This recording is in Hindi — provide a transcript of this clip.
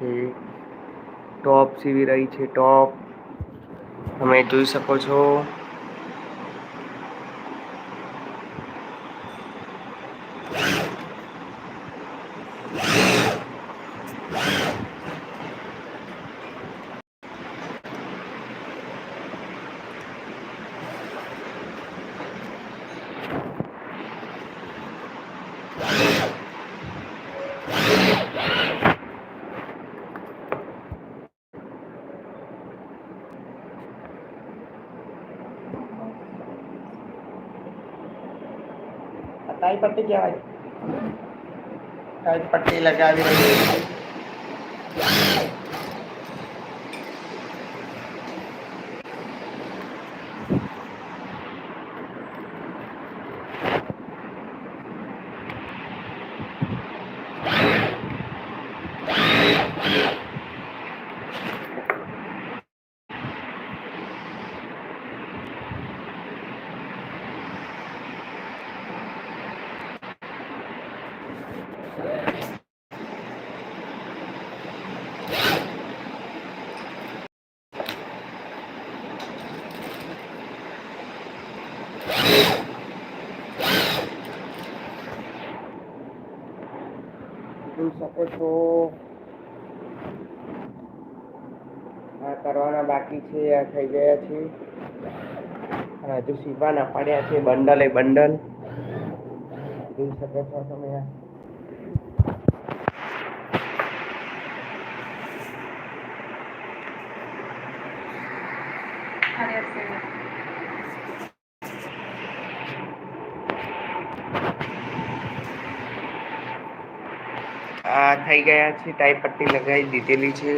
છે ટોપ સીવી રહી છે ટોપ તમે જોઈ શકો છો टाई पट्टी क्या भाई टाई पट्टी लगा दी જોઈ શકો છો. આ કરવાના બાકી છે, આ થઈ ગયા છે. અને હજુ સીવાના પડ્યા છે, બંડલ એ બંડલ. જોઈ શકો છો તમે આ થઈ ગયા છે ટાઈ પટ્ટી લગાવી દીધેલી છે